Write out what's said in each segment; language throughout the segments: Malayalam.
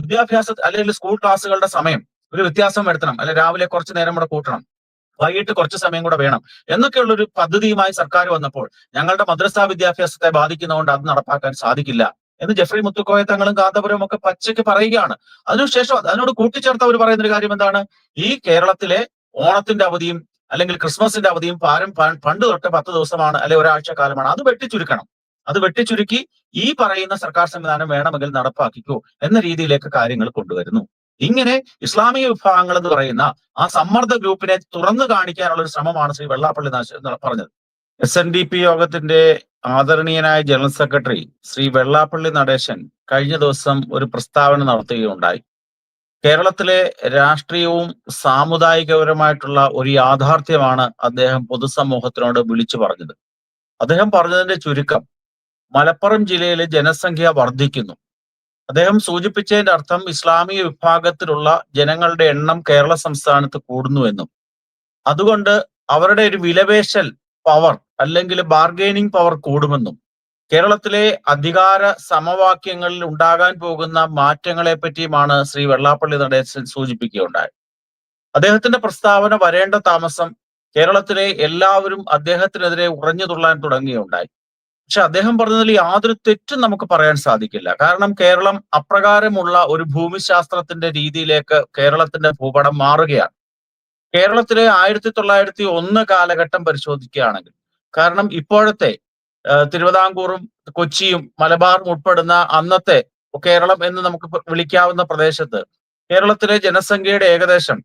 വിദ്യാഭ്യാസ അല്ലെങ്കിൽ സ്കൂൾ ക്ലാസ്സുകളുടെ സമയം ഒരു വ്യത്യാസം വരുത്തണം. അല്ലെ രാവിലെ കുറച്ച് നേരം കൂടെ കൂട്ടണം. വൈകിട്ട് കുറച്ച് സമയം കൂടെ വേണം. എന്നൊക്കെയുള്ള ഒരു പദ്ധതിയുമായി സർക്കാർ വന്നപ്പോൾ ഞങ്ങളുടെ മദ്രസാ വിദ്യാഭ്യാസത്തെ ബാധിക്കുന്നതുകൊണ്ട് അത് നടപ്പാക്കാൻ സാധിക്കില്ല എന്ന് ജെഫ്രി മുത്തുക്കോയ തങ്ങളും കാന്തപുരവും ഒക്കെ പച്ചയ്ക്ക് പറയുകയാണ്. അതിനുശേഷം അതിനോട് കൂട്ടിച്ചേർത്ത് അവർ പറയുന്ന ഒരു കാര്യം എന്താണ്? ഈ കേരളത്തിലെ ഓണത്തിന്റെ അവധിയും അല്ലെങ്കിൽ ക്രിസ്മസിന്റെ അവധിയും പാരം പണ്ട് തൊട്ട് പത്ത് ദിവസമാണ് അല്ലെ ഒരാഴ്ച കാലമാണ്. അത് വെട്ടിച്ചുരുക്കണം. അത് വെട്ടിച്ചുരുക്കി ഈ പറയുന്ന സർക്കാർ സംവിധാനം വേണമെങ്കിൽ നടപ്പാക്കിക്കോ എന്ന രീതിയിലേക്ക് കാര്യങ്ങൾ കൊണ്ടുവരുന്നു. ഇങ്ങനെ ഇസ്ലാമിക വിഭാഗങ്ങൾ എന്ന് പറയുന്ന ആ സമ്മർദ്ദ ഗ്രൂപ്പിനെ തുറന്നു കാണിക്കാനുള്ള ഒരു ശ്രമമാണ് ശ്രീ വെള്ളാപ്പള്ളി പറഞ്ഞത്. എസ് എൻ ഡി പി യോഗത്തിന്റെ ആദരണീയനായ ജനറൽ സെക്രട്ടറി ശ്രീ വെള്ളാപ്പള്ളി നടേശൻ കഴിഞ്ഞ ദിവസം ഒരു പ്രസ്താവന നടത്തുകയുണ്ടായി. കേരളത്തിലെ രാഷ്ട്രീയവും സാമുദായികപരമായിട്ടുള്ള ഒരു യാഥാർത്ഥ്യമാണ് അദ്ദേഹം പൊതുസമൂഹത്തിനോട് വിളിച്ചു പറഞ്ഞത്. അദ്ദേഹം പറഞ്ഞതിന്റെ ചുരുക്കം മലപ്പുറം ജില്ലയിലെ ജനസംഖ്യ വർദ്ധിക്കുന്നു. അദ്ദേഹം സൂചിപ്പിച്ചതിന്റെ അർത്ഥം ഇസ്ലാമിക വിഭാഗത്തിലുള്ള ജനങ്ങളുടെ എണ്ണം കേരള സംസ്ഥാനത്ത് കൂടുന്നുവെന്നും അതുകൊണ്ട് അവരുടെ ഒരു വിലപേശൽ പവർ അല്ലെങ്കിൽ ബാർഗൈനിങ് പവർ കൂടുമെന്നും. കേരളത്തിലെ അധികാര സമവാക്യങ്ങളിൽ ഉണ്ടാകാൻ പോകുന്ന മാറ്റങ്ങളെ പറ്റിയുമാണ് ശ്രീ വെള്ളാപ്പള്ളി നടേശൻ സൂചിപ്പിക്കുകയുണ്ടായത് അദ്ദേഹത്തിന്റെ പ്രസ്താവന വരേണ്ട താമസം കേരളത്തിലെ എല്ലാവരും അദ്ദേഹത്തിനെതിരെ ഉറഞ്ഞു തുള്ളാൻ തുടങ്ങുകയുണ്ടായി. പക്ഷെ അദ്ദേഹം പറഞ്ഞതിൽ യാതൊരു തെറ്റും നമുക്ക് പറയാൻ സാധിക്കില്ല. കാരണം കേരളം അപ്രകാരമുള്ള ഒരു ഭൂമിശാസ്ത്രത്തിന്റെ രീതിയിലേക്ക് കേരളത്തിന്റെ ഭൂപടം മാറുകയാണ്. കേരളത്തിലെ ആയിരത്തി തൊള്ളായിരത്തി ഒന്ന് കാലഘട്ടം പരിശോധിക്കുകയാണെങ്കിൽ കാരണം ഇപ്പോഴത്തെ തിരുവിതാംകൂറും കൊച്ചിയും മലബാറും ഉൾപ്പെടുന്ന അന്നത്തെ കേരളം എന്ന് നമുക്ക് വിളിക്കാവുന്ന പ്രദേശത്ത് കേരളത്തിലെ ജനസംഖ്യയുടെ ഏകദേശം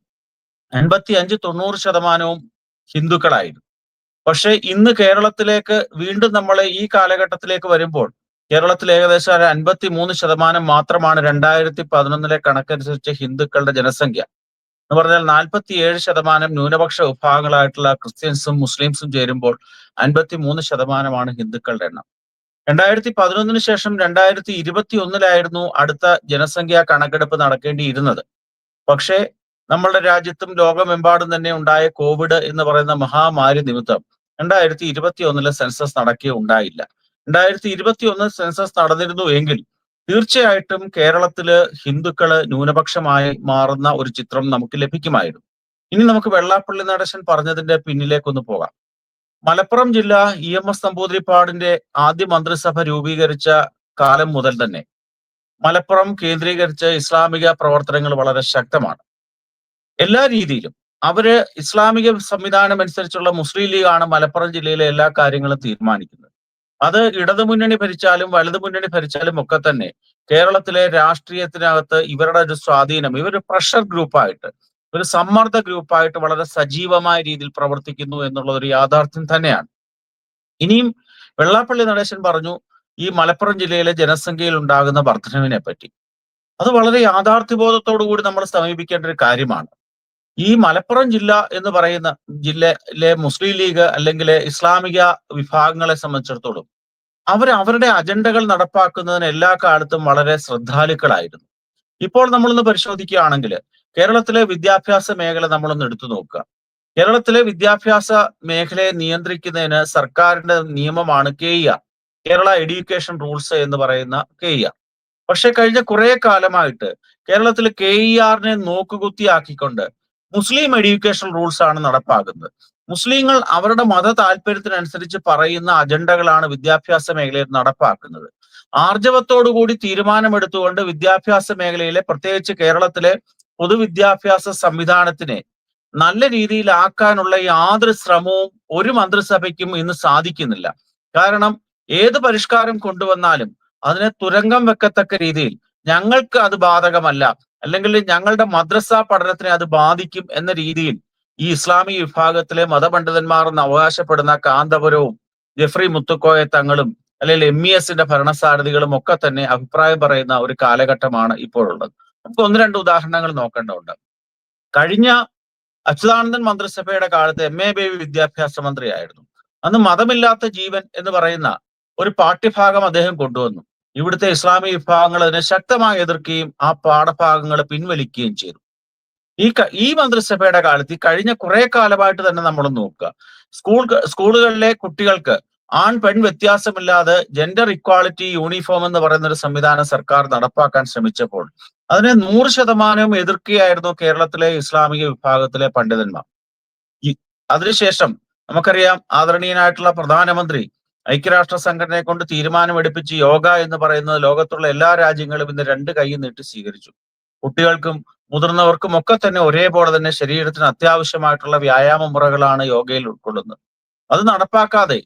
എൺപത്തി അഞ്ച് തൊണ്ണൂറ് ശതമാനവും ഹിന്ദുക്കളായിരുന്നു. പക്ഷെ ഇന്ന് കേരളത്തിലേക്ക് വീണ്ടും നമ്മൾ ഈ കാലഘട്ടത്തിലേക്ക് വരുമ്പോൾ കേരളത്തിൽ ഏകദേശം ഒരു അൻപത്തി മൂന്ന് ശതമാനം മാത്രമാണ് രണ്ടായിരത്തി പതിനൊന്നിലെ കണക്കനുസരിച്ച് ഹിന്ദുക്കളുടെ ജനസംഖ്യ. എന്ന് പറഞ്ഞാൽ നാൽപ്പത്തി ഏഴ് ശതമാനം ന്യൂനപക്ഷ വിഭാഗങ്ങളായിട്ടുള്ള ക്രിസ്ത്യൻസും മുസ്ലിംസും ചേരുമ്പോൾ അൻപത്തി മൂന്ന് ശതമാനമാണ് ഹിന്ദുക്കളുടെ എണ്ണം. രണ്ടായിരത്തി പതിനൊന്നിന് ശേഷം രണ്ടായിരത്തി ഇരുപത്തി ഒന്നിലായിരുന്നു അടുത്ത ജനസംഖ്യാ കണക്കെടുപ്പ് നടക്കേണ്ടിയിരുന്നത്. പക്ഷേ നമ്മളുടെ രാജ്യത്തും ലോകമെമ്പാടും തന്നെ ഉണ്ടായ കോവിഡ് എന്ന് പറയുന്ന മഹാമാരി നിമിത്തം രണ്ടായിരത്തി ഇരുപത്തി ഒന്നിലെ സെൻസസ് നടക്കുക ഉണ്ടായില്ല. രണ്ടായിരത്തി ഇരുപത്തി ഒന്ന് സെൻസസ് നടന്നിരുന്നു എങ്കിൽ തീർച്ചയായിട്ടും കേരളത്തിൽ ഹിന്ദുക്കൾ ന്യൂനപക്ഷമായി മാറുന്ന ഒരു ചിത്രം നമുക്ക് ലഭിക്കുമായിരുന്നു. ഇനി നമുക്ക് വെള്ളാപ്പള്ളി നടേശൻ പറഞ്ഞതിന്റെ പിന്നിലേക്കൊന്ന് പോകാം. മലപ്പുറം ജില്ല ഇ എം എസ് നമ്പൂതിരിപ്പാടിന്റെ ആദ്യ മന്ത്രിസഭ രൂപീകരിച്ച കാലം മുതൽ തന്നെ മലപ്പുറം കേന്ദ്രീകരിച്ച് ഇസ്ലാമിക പ്രവർത്തനങ്ങൾ വളരെ ശക്തമാണ്. എല്ലാ രീതിയിലും അവർ ഇസ്ലാമിക സംവിധാനം അനുസരിച്ചുള്ള മുസ്ലിം ലീഗാണ് മലപ്പുറം ജില്ലയിലെ എല്ലാ കാര്യങ്ങളും തീരുമാനിക്കുന്നത്. അത് ഇടതുമുന്നണി ഭരിച്ചാലും വലതു മുന്നണി ഭരിച്ചാലും ഒക്കെ തന്നെ കേരളത്തിലെ രാഷ്ട്രീയത്തിനകത്ത് ഇവരുടെ ഒരു സ്വാധീനം ഇവർ പ്രഷർ ഗ്രൂപ്പായിട്ട് ഒരു സമ്മർദ്ദ ഗ്രൂപ്പായിട്ട് വളരെ സജീവമായ രീതിയിൽ പ്രവർത്തിക്കുന്നു എന്നുള്ള ഒരു യാഥാർത്ഥ്യം തന്നെയാണ്. ഇനിയും വെള്ളാപ്പള്ളി നടേശൻ പറഞ്ഞു ഈ മലപ്പുറം ജില്ലയിലെ ജനസംഖ്യയിൽ ഉണ്ടാകുന്ന വർദ്ധനവിനെ പറ്റി അത് വളരെ യാഥാർത്ഥ്യബോധത്തോടു കൂടി നമ്മൾ സമീപിക്കേണ്ട ഒരു കാര്യമാണ്. ഈ മലപ്പുറം ജില്ല എന്ന് പറയുന്ന ജില്ലയിലെ മുസ്ലിം ലീഗ് അല്ലെങ്കിൽ ഇസ്ലാമിക വിഭാഗങ്ങളെ സംബന്ധിച്ചിടത്തോളം അവർ അവരുടെ അജണ്ടകൾ നടപ്പാക്കുന്നതിന് എല്ലാ കാലത്തും വളരെ ശ്രദ്ധാലുക്കളായിരുന്നു. ഇപ്പോൾ നമ്മളൊന്ന് പരിശോധിക്കുകയാണെങ്കിൽ കേരളത്തിലെ വിദ്യാഭ്യാസ മേഖല നമ്മളൊന്ന് എടുത്തു നോക്കുക. കേരളത്തിലെ വിദ്യാഭ്യാസ മേഖലയെ നിയന്ത്രിക്കുന്നതിന് സർക്കാരിന്റെ നിയമമാണ് K R Kerala education rules എന്ന് പറയുന്ന കെ ആർ പക്ഷെ കഴിഞ്ഞ കുറെ കാലമായിട്ട് കേരളത്തിൽ കെ ഇ ആറിനെ നോക്കുകുത്തിയാക്കിക്കൊണ്ട് മുസ്ലിം എഡ്യൂക്കേഷൻ റൂൾസ് ആണ് നടപ്പാക്കുന്നത്. മുസ്ലിങ്ങൾ അവരുടെ മത താല്പര്യത്തിനനുസരിച്ച് പറയുന്ന അജണ്ടകളാണ് വിദ്യാഭ്യാസ മേഖലയിൽ നടപ്പാക്കുന്നത്. ആർജവത്തോടുകൂടി തീരുമാനമെടുത്തുകൊണ്ട് വിദ്യാഭ്യാസ മേഖലയിലെ പ്രത്യേകിച്ച് കേരളത്തിലെ പൊതുവിദ്യാഭ്യാസ സംവിധാനത്തിനെ നല്ല രീതിയിലാക്കാനുള്ള യാതൊരു ശ്രമവും ഒരു മന്ത്രിസഭയ്ക്കും ഇന്ന് സാധിക്കുന്നില്ല. കാരണം ഏത് പരിഷ്കാരം കൊണ്ടുവന്നാലും അതിനെ തുരങ്കം വെക്കത്തക്ക രീതിയിൽ ഞങ്ങൾക്ക് അത് ബാധകമല്ല. അല്ലെങ്കിൽ ഞങ്ങളുടെ മദ്രസ പഠനത്തിനെ അത് ബാധിക്കും എന്ന രീതിയിൽ ഈ ഇസ്ലാമിക വിഭാഗത്തിലെ മതപണ്ഡിതന്മാർ എന്ന് അവകാശപ്പെടുന്ന കാന്തപുരവും ജെഫ്രി മുത്തുക്കോയ തങ്ങളും അല്ലെങ്കിൽ എം ഇ എസിന്റെ ഭരണസാരഥികളും ഒക്കെ തന്നെ അഭിപ്രായം പറയുന്ന ഒരു കാലഘട്ടമാണ് ഇപ്പോഴുള്ളത്. നമുക്ക് ഒന്ന് രണ്ട് ഉദാഹരണങ്ങൾ നോക്കേണ്ടതുണ്ട്. കഴിഞ്ഞ അച്യുതാനന്ദൻ മന്ത്രിസഭയുടെ കാലത്ത് എം എ ബേബി വിദ്യാഭ്യാസ മന്ത്രിയായിരുന്നു. അന്ന് മതമില്ലാത്ത ജീവൻ എന്ന് പറയുന്ന ഒരു പാഠ്യഭാഗം അദ്ദേഹം കൊണ്ടുവന്നു. ഇവിടുത്തെ ഇസ്ലാമിക വിഭാഗങ്ങൾ അതിനെ ശക്തമായി എതിർക്കുകയും ആ പാഠഭാഗങ്ങൾ പിൻവലിക്കുകയും ചെയ്തു. ഈ ഈ മന്ത്രിസഭയുടെ കാലത്ത് ഈ കഴിഞ്ഞ കുറെ കാലമായിട്ട് തന്നെ നമ്മൾ നോക്കുക. സ്കൂൾ സ്കൂളുകളിലെ കുട്ടികൾക്ക് ആൺ പെൺ വ്യത്യാസമില്ലാതെ ജെൻഡർ ഇക്വാളിറ്റി യൂണിഫോം എന്ന് പറയുന്ന ഒരു സംവിധാനം സർക്കാർ നടപ്പാക്കാൻ ശ്രമിച്ചപ്പോൾ അതിനെ നൂറ് ശതമാനവും എതിർക്കുകയായിരുന്നു കേരളത്തിലെ ഇസ്ലാമിക വിഭാഗത്തിലെ പണ്ഡിതന്മാർ. അതിനുശേഷം നമുക്കറിയാം ആദരണീയനായിട്ടുള്ള പ്രധാനമന്ത്രി ഐക്യരാഷ്ട്ര സംഘടനയെ കൊണ്ട് തീരുമാനമെടുപ്പിച്ച് യോഗ എന്ന് പറയുന്നത് ലോകത്തുള്ള എല്ലാ രാജ്യങ്ങളും ഇന്ന് രണ്ട് കൈ നീട്ടി സ്വീകരിച്ചു. കുട്ടികൾക്കും മുതിർന്നവർക്കും ഒക്കെ തന്നെ ഒരേപോലെ തന്നെ ശരീരത്തിന് അത്യാവശ്യമായിട്ടുള്ള വ്യായാമ മുറകളാണ് യോഗയിൽ ഉൾക്കൊള്ളുന്നത്. അത് നടപ്പാക്കാതെ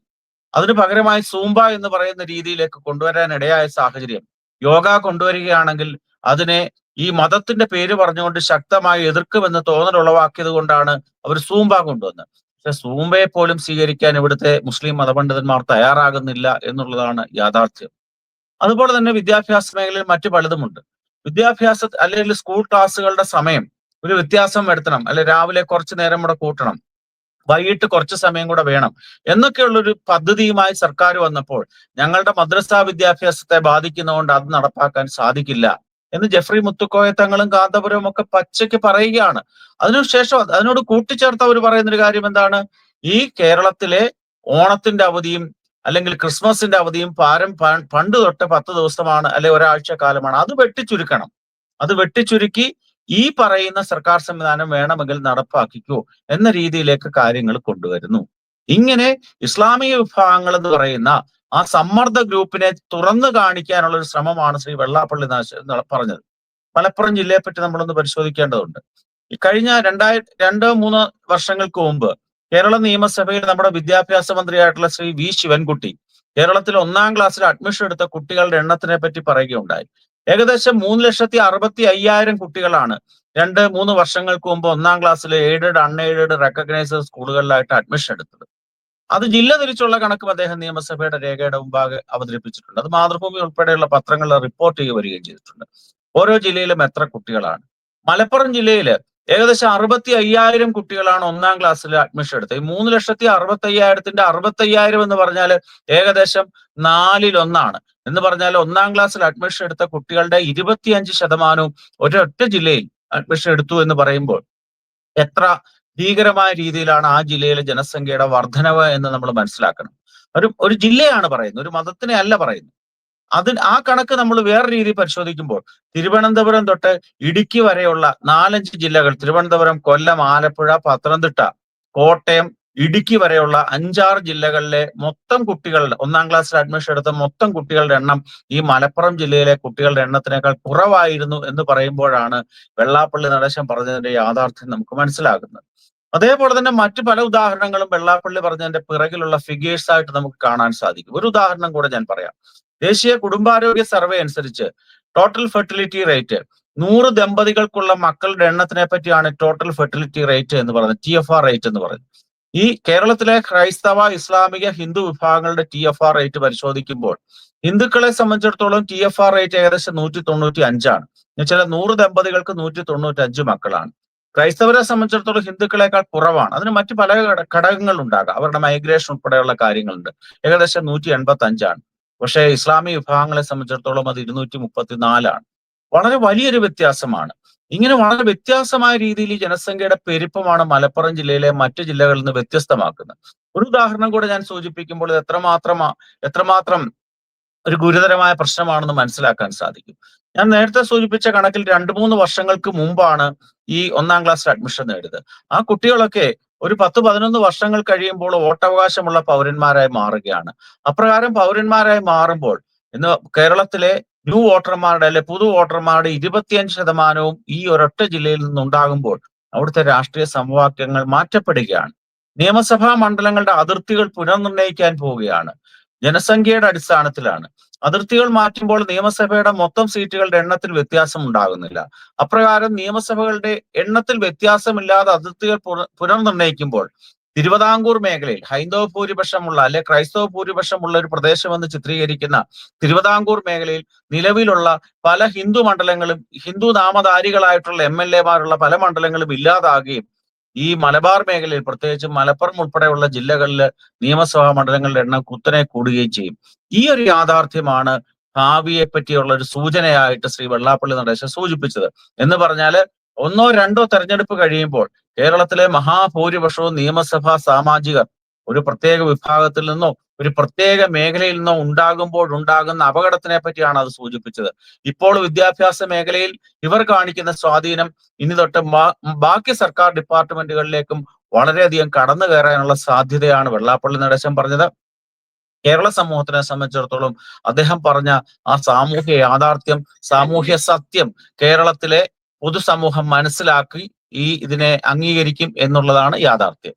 അതിന് പകരമായി സൂംബ എന്ന് പറയുന്ന രീതിയിലേക്ക് കൊണ്ടുവരാൻ ഇടയായ സാഹചര്യം. യോഗ കൊണ്ടുവരികയാണെങ്കിൽ അതിനെ ഈ മതത്തിന്റെ പേര് പറഞ്ഞുകൊണ്ട് ശക്തമായി എതിർക്കുമെന്ന് തോന്നൽ ഉളവാക്കിയത് കൊണ്ടാണ് അവർ സൂംബ കൊണ്ടുവന്നത്. പക്ഷെ സൂംബയെ പോലും സ്വീകരിക്കാൻ ഇവിടുത്തെ മുസ്ലിം മതപണ്ഡിതന്മാർ തയ്യാറാകുന്നില്ല എന്നുള്ളതാണ് യാഥാർത്ഥ്യം. അതുപോലെ തന്നെ വിദ്യാഭ്യാസ മേഖലയിൽ മറ്റു പലതുമുണ്ട്. വിദ്യാഭ്യാസ അല്ലെങ്കിൽ സ്കൂൾ ക്ലാസ്സുകളുടെ സമയം ഒരു വ്യത്യാസം വരുത്തണം. അല്ലെ രാവിലെ കുറച്ച് നേരം കൂടെ കൂട്ടണം. വൈകിട്ട് കുറച്ച് സമയം കൂടെ വേണം. എന്നൊക്കെയുള്ള ഒരു പദ്ധതിയുമായി സർക്കാർ വന്നപ്പോൾ ഞങ്ങളുടെ മദ്രസാ വിദ്യാഭ്യാസത്തെ ബാധിക്കുന്നതുകൊണ്ട് അത് നടപ്പാക്കാൻ സാധിക്കില്ല. എന്ന് ജെഫ്രി മുത്തുക്കോയ തങ്ങളും കാന്തപുരവും ഒക്കെ പച്ചയ്ക്ക് പറയുകയാണ്. അതിനുശേഷം അതിനോട് കൂട്ടിച്ചേർത്ത് അവർ പറയുന്നൊരു കാര്യം എന്താണ്? ഈ കേരളത്തിലെ ഓണത്തിന്റെ അവധിയും അല്ലെങ്കിൽ ക്രിസ്മസിന്റെ അവധിയും പാരം പണ്ട് തൊട്ട് പത്ത് ദിവസമാണ് അല്ലെ ഒരാഴ്ച കാലമാണ്. അത് വെട്ടിച്ചുരുക്കണം. അത് വെട്ടിച്ചുരുക്കി ഈ പറയുന്ന സർക്കാർ സംവിധാനം വേണമെങ്കിൽ നടപ്പാക്കിക്കോ എന്ന രീതിയിലേക്ക് കാര്യങ്ങൾ കൊണ്ടുവരുന്നു. ഇങ്ങനെ ഇസ്ലാമിക വിഭാഗങ്ങൾ എന്ന് പറയുന്ന ആ സമ്മർദ്ദ ഗ്രൂപ്പിനെ തുറന്നു കാണിക്കാനുള്ള ഒരു ശ്രമമാണ് ശ്രീ വെള്ളാപ്പള്ളി നാശ പറഞ്ഞത്. മലപ്പുറം ജില്ലയെ പറ്റി നമ്മളൊന്ന് പരിശോധിക്കേണ്ടതുണ്ട്. കഴിഞ്ഞ രണ്ടായിരം രണ്ടോ മൂന്നോ വർഷങ്ങൾക്ക് മുമ്പ് കേരള നിയമസഭയിൽ നമ്മുടെ വിദ്യാഭ്യാസ മന്ത്രിയായിട്ടുള്ള ശ്രീ വി ശിവൻകുട്ടി കേരളത്തിൽ ഒന്നാം ക്ലാസ്സിൽ അഡ്മിഷൻ എടുത്ത കുട്ടികളുടെ എണ്ണത്തിനെ പറ്റി പറയുകയുണ്ടായി. ഏകദേശം മൂന്ന് ലക്ഷത്തി അറുപത്തി അയ്യായിരം കുട്ടികളാണ് രണ്ട് മൂന്ന് വർഷങ്ങൾക്ക് മുമ്പ് ഒന്നാം ക്ലാസ്സിൽ എയ്ഡഡ് അൺ എയ്ഡഡ് റെക്കഗ്നൈസ്ഡ് സ്കൂളുകളിലായിട്ട് അഡ്മിഷൻ എടുത്തത്. അത് ജില്ല തിരിച്ചുള്ള കണക്കും അദ്ദേഹം നിയമസഭയുടെ രേഖയുടെ മുമ്പാകെ അവതരിപ്പിച്ചിട്ടുണ്ട്. അത് മാതൃഭൂമി ഉൾപ്പെടെയുള്ള പത്രങ്ങളിൽ റിപ്പോർട്ട് ചെയ്ത് വരികയും ചെയ്തിട്ടുണ്ട്. ഓരോ ജില്ലയിലും എത്ര കുട്ടികളാണ്? മലപ്പുറം ജില്ലയിൽ ഏകദേശം അറുപത്തി അയ്യായിരം കുട്ടികളാണ് ഒന്നാം ക്ലാസ്സിൽ അഡ്മിഷൻ എടുത്തത്. ഈ മൂന്ന് ലക്ഷത്തി അറുപത്തി അയ്യായിരത്തിന്റെ അറുപത്തി അയ്യായിരം എന്ന് പറഞ്ഞാൽ ഏകദേശം നാലിലൊന്നാണ്. എന്ന് പറഞ്ഞാൽ ഒന്നാം ക്ലാസ്സിൽ അഡ്മിഷൻ എടുത്ത കുട്ടികളുടെ ഇരുപത്തിയഞ്ച് ശതമാനവും ഒരൊറ്റ ജില്ലയിൽ അഡ്മിഷൻ എടുത്തു എന്ന് പറയുമ്പോൾ എത്ര ഭീകരമായ രീതിയിലാണ് ആ ജില്ലയിലെ ജനസംഖ്യയുടെ വർധനവ് എന്ന് നമ്മൾ മനസ്സിലാക്കണം. ഒരു ഒരു ജില്ലയാണ് പറയുന്നത്. ഒരു മതത്തിനെ അല്ല പറയുന്നത്. അതിന് ആ കണക്ക് നമ്മൾ വേറെ രീതിയിൽ പരിശോധിക്കുമ്പോൾ തിരുവനന്തപുരം തൊട്ട് ഇടുക്കി വരെയുള്ള നാലഞ്ച് ജില്ലകൾ തിരുവനന്തപുരം കൊല്ലം ആലപ്പുഴ പത്തനംതിട്ട കോട്ടയം ഇടുക്കി വരെയുള്ള അഞ്ചാറ് ജില്ലകളിലെ മൊത്തം കുട്ടികളുടെ ഒന്നാം ക്ലാസ്സിൽ അഡ്മിഷൻ എടുത്ത മൊത്തം കുട്ടികളുടെ എണ്ണം ഈ മലപ്പുറം ജില്ലയിലെ കുട്ടികളുടെ എണ്ണത്തിനേക്കാൾ കുറവായിരുന്നു എന്ന് പറയുമ്പോഴാണ് വെള്ളാപ്പള്ളി നടേശൻ പറഞ്ഞതിന്റെ യാഥാർത്ഥ്യം നമുക്ക് മനസ്സിലാകുന്നത്. അതേപോലെ തന്നെ മറ്റു പല ഉദാഹരണങ്ങളും വെള്ളാപ്പള്ളി പറഞ്ഞതിന്റെ പിറകിലുള്ള ഫിഗേഴ്സ് ആയിട്ട് നമുക്ക് കാണാൻ സാധിക്കും. ഒരു ഉദാഹരണം കൂടെ ഞാൻ പറയാം. ദേശീയ കുടുംബാരോഗ്യ സർവേ അനുസരിച്ച് ടോട്ടൽ ഫെർട്ടിലിറ്റി റേറ്റ് നൂറ് ദമ്പതികൾക്കുള്ള മക്കളുടെ എണ്ണത്തിനെ പറ്റിയാണ് ടോട്ടൽ ഫെർട്ടിലിറ്റി റേറ്റ് എന്ന് പറയുന്നത് ടി എഫ് ആർ റേറ്റ് എന്ന് പറയുന്നത്. ഈ കേരളത്തിലെ ക്രൈസ്തവ ഇസ്ലാമിക ഹിന്ദു വിഭാഗങ്ങളുടെ ടി എഫ് ആർ റേറ്റ് പരിശോധിക്കുമ്പോൾ ഹിന്ദുക്കളെ സംബന്ധിച്ചിടത്തോളം ടി എഫ് ആർ റേറ്റ് ഏകദേശം നൂറ്റി തൊണ്ണൂറ്റി അഞ്ചാണ് എന്നുവെച്ചാൽ നൂറ് ദമ്പതികൾക്ക് നൂറ്റി തൊണ്ണൂറ്റി അഞ്ച് മക്കളാണ്. ക്രൈസ്തവരെ സംബന്ധിച്ചിടത്തോളം ഹിന്ദുക്കളെക്കാൾ കുറവാണ്. അതിന് മറ്റു പല ഘടകങ്ങൾ ഉണ്ടാകാം. അവരുടെ മൈഗ്രേഷൻ ഉൾപ്പെടെയുള്ള കാര്യങ്ങളുണ്ട്. ഏകദേശം നൂറ്റി എൺപത്തി അഞ്ചാണ് പക്ഷേ ഇസ്ലാമിക വിഭാഗങ്ങളെ സംബന്ധിച്ചിടത്തോളം അത് ഇരുന്നൂറ്റി മുപ്പത്തിനാലാണ് വളരെ വലിയൊരു വ്യത്യാസമാണ്. ഇങ്ങനെ വളരെ വ്യത്യാസമായ രീതിയിൽ ഈ ജനസംഖ്യയുടെ പെരുപ്പമാണ് മലപ്പുറം ജില്ലയിലെ മറ്റു ജില്ലകളിൽ നിന്ന് വ്യത്യസ്തമാക്കുന്നത്. ഒരു ഉദാഹരണം കൂടെ ഞാൻ സൂചിപ്പിക്കുമ്പോൾ ഇത് എത്രമാത്രം എത്രമാത്രം ഒരു ഗുരുതരമായ പ്രശ്നമാണെന്ന് മനസ്സിലാക്കാൻ സാധിക്കും. ഞാൻ നേരത്തെ സൂചിപ്പിച്ച കണക്കിൽ രണ്ട് മൂന്ന് വർഷങ്ങൾക്ക് മുമ്പാണ് ഈ ഒന്നാം ക്ലാസ് അഡ്മിഷൻ നേടിയത്. ആ കുട്ടികളൊക്കെ ഒരു പത്ത് പതിനൊന്ന് വർഷങ്ങൾ കഴിയുമ്പോൾ വോട്ടവകാശമുള്ള പൗരന്മാരായി മാറുകയാണ്. അപ്രകാരം പൗരന്മാരായി മാറുമ്പോൾ ഇന്ന് കേരളത്തിലെ ന്യൂ വോട്ടർമാരുടെ അല്ലെ പുതു വോട്ടർമാരുടെ ഇരുപത്തിയഞ്ച് ശതമാനവും ഈ ഒരൊറ്റ ജില്ലയിൽ നിന്നുണ്ടാകുമ്പോൾ അവിടുത്തെ രാഷ്ട്രീയ സമവാക്യങ്ങൾ മാറ്റപ്പെടുകയാണ്. നിയമസഭാ മണ്ഡലങ്ങളുടെ അതിർത്തികൾ പുനർനിർണയിക്കാൻ പോവുകയാണ്. ജനസംഖ്യയുടെ അടിസ്ഥാനത്തിലാണ്. അതിർത്തികൾ മാറ്റുമ്പോൾ നിയമസഭയുടെ മൊത്തം സീറ്റുകളുടെ എണ്ണത്തിൽ വ്യത്യാസം ഉണ്ടാകുന്നില്ല. അപ്രകാരം നിയമസഭകളുടെ എണ്ണത്തിൽ വ്യത്യാസമില്ലാതെ അതിർത്തികൾ പുന- പുനർനിർണയിക്കുമ്പോൾ തിരുവിതാംകൂർ മേഖലയിൽ ഹൈന്ദവ ഭൂരിപക്ഷമുള്ള അല്ലെ ക്രൈസ്തവ ഭൂരിപക്ഷമുള്ള ഒരു പ്രദേശമെന്ന് ചിത്രീകരിക്കുന്ന തിരുവിതാംകൂർ മേഖലയിൽ നിലവിലുള്ള പല ഹിന്ദു മണ്ഡലങ്ങളും ഹിന്ദു നാമധാരികളായിട്ടുള്ള എം എൽ എമാരുള്ള പല മണ്ഡലങ്ങളും ഇല്ലാതാകുകയും ഈ മലബാർ മേഖലയിൽ പ്രത്യേകിച്ച് മലപ്പുറം ഉൾപ്പെടെയുള്ള ജില്ലകളിൽ നിയമസഭാ മണ്ഡലങ്ങളുടെ എണ്ണം കുത്തനെ കൂടുകയും ചെയ്യും. ഈ ഒരു യാഥാർത്ഥ്യമാണ് ഭാവിയെ പറ്റിയുള്ള ഒരു സൂചനയായിട്ട് ശ്രീ വെള്ളാപ്പള്ളി നടേശൻ സൂചിപ്പിച്ചത്. എന്ന് പറഞ്ഞാൽ ഒന്നോ രണ്ടോ തെരഞ്ഞെടുപ്പ് കഴിയുമ്പോൾ കേരളത്തിലെ മഹാഭൂരിപക്ഷവും നിയമസഭാ സാമാജികർ ഒരു പ്രത്യേക വിഭാഗത്തിൽ നിന്നോ ഒരു പ്രത്യേക മേഖലയിൽ നിന്നോ ഉണ്ടാകുമ്പോൾ ഉണ്ടാകുന്ന അപകടത്തിനെ പറ്റിയാണ് അത് സൂചിപ്പിച്ചത്. ഇപ്പോൾ വിദ്യാഭ്യാസ മേഖലയിൽ ഇവർ കാണിക്കുന്ന സ്വാധീനം ഇനി തൊട്ട് ബാക്കി സർക്കാർ ഡിപ്പാർട്ട്മെന്റുകളിലേക്കും വളരെയധികം കടന്നു കയറാനുള്ള സാധ്യതയാണ് വെള്ളാപ്പള്ളി നടേശൻ പറഞ്ഞത്. കേരള സമൂഹത്തിനെ സംബന്ധിച്ചിടത്തോളം അദ്ദേഹം പറഞ്ഞ ആ സാമൂഹ്യ യാഥാർത്ഥ്യം സാമൂഹ്യ സത്യം കേരളത്തിലെ പൊതുസമൂഹം മനസ്സിലാക്കി ഈ ഇതിനെ അംഗീകരിക്കും എന്നുള്ളതാണ് യാഥാർത്ഥ്യം.